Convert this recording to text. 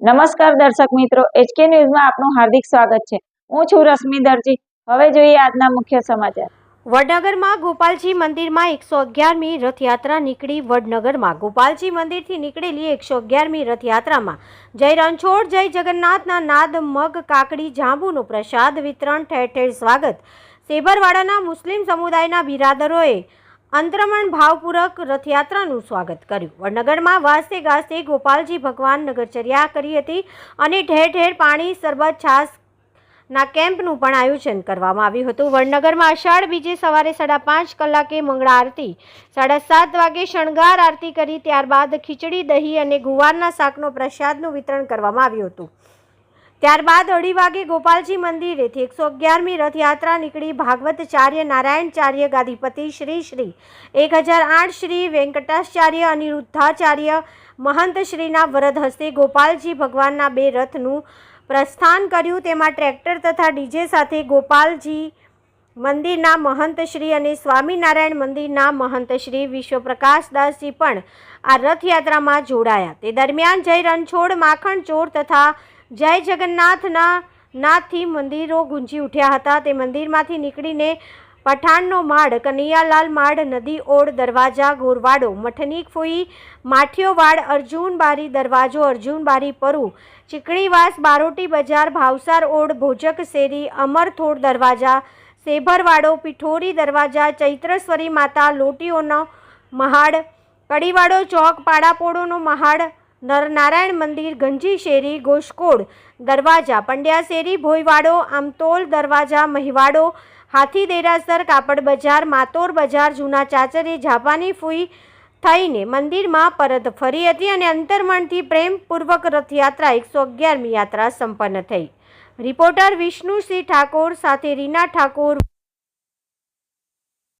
નમસ્કાર દર્શક મિત્રો એચકે ન્યૂઝમાં આપનું હાર્દિક સ્વાગત છે. હું છું રશ્મિ દરજી. હવે જોઈએ આજના મુખ્ય સમાચાર. વડનગરમાં ગોપાલજી મંદિરમાં એકસો અગિયારમી રથયાત્રા નીકળી. વડનગરમાં ગોપાલજી મંદિરથી નીકળેલી એકસો અગિયારમી રથયાત્રામાં જય રણછોડ, જય જગન્નાથના નાદ, મગ, કાકડી, જાંબુનો પ્રસાદ, વિતરણ, ઠેર ઠેર સ્વાગત. સેબરવાડાના મુસ્લિમ સમુદાયના બિરાદરોએ અંતરમણ ભાવપૂર્વક રથયાત્રાનું સ્વાગત કર્યું. વડનગરમાં વાસ્તે ગાસ્તે ગોપાલજી ભગવાન નગરચર્યા કરી હતી અને ઠેર ઠેર પાણી સરબત છાસ ના કેમ્પનું પણ આયોજન કરવામાં આવ્યું હતું. વડનગરમાં અષાઢ બીજે સવારે સાડા પાંચ કલાકે મંગળા આરતી, સાડા સાત વાગે શણગાર આરતી કરી, ત્યારબાદ ખીચડી, દહીં અને ગુવારના શાકનો પ્રસાદનું વિતરણ કરવામાં આવ્યું હતું. ત્યારબાદ અઢી વાગે ગોપાલજી મંદિરેથી એકસો અગિયારમી રથયાત્રા નીકળી ભાગવતચાર્ય નારાયણચાર્ય ગાદીપતિ શ્રી શ્રી, એક હજાર આઠ શ્રી વેંકટાચાર્ય અનિરુદ્ધાચાર્ય મહંત શ્રીના વરદ હસ્તે ગોપાલજી ભગવાનના બે રથનું પ્રસ્થાન કર્યું. તેમાં ટ્રેક્ટર તથા ડીજે સાથે ગોપાલજી મંદિરના મહંત શ્રી અને સ્વામિનારાયણ મંદિરના મહંત શ્રી વિશ્વપ્રકાશદાસજી પણ આ રથયાત્રામાં જોડાયા. તે દરમિયાન જય રણછોડ માખણ ચોર તથા જય જગન્નાથના નાથથી મંદિરો ગુંજી ઉઠ્યા હતા. તે મંદિરમાંથી નીકળીને પઠાણનો માળ, કનૈયાલાલ માળ, નદી ઓડ દરવાજા ગોરવાડો મઠની ફોઈ માઠિયોવાડ અર્જુન બારી, દરવાજો, અર્જુન બારી, પરુ, ચીકણીવાસ, બારોટી બજાર, ભાવસાર ઓડ ભોજક શેરી અમરથોડ દરવાજા, સેભરવાડો, પિઠોરી દરવાજા, ચૈત્રેશ્વરી માતા, લોટીઓનો મહાડ, કડીવાડો ચોક પાડાપોળોનો મહાડ નરનારાયણ મંદિર, ગંજી શેરી ગોશકોડ દરવાજા, પંડ્યા શેરી, ભોયવાડો, આમતોલ, દરવાજા, મહિવાડો હાથી દેરાસર કાપડ બજાર, માતોર બજાર, જૂના ચાચરે, જાપાની ફૂઈ થઈને મંદિરમાં પરત ફરી હતી અને અંતરમણથી પ્રેમપૂર્વક રથયાત્રા એકસો અગિયારમી યાત્રા સંપન્ન થઈ. રિપોર્ટર વિષ્ણુસિંહ ઠાકોર સાથે રીના ઠાકોર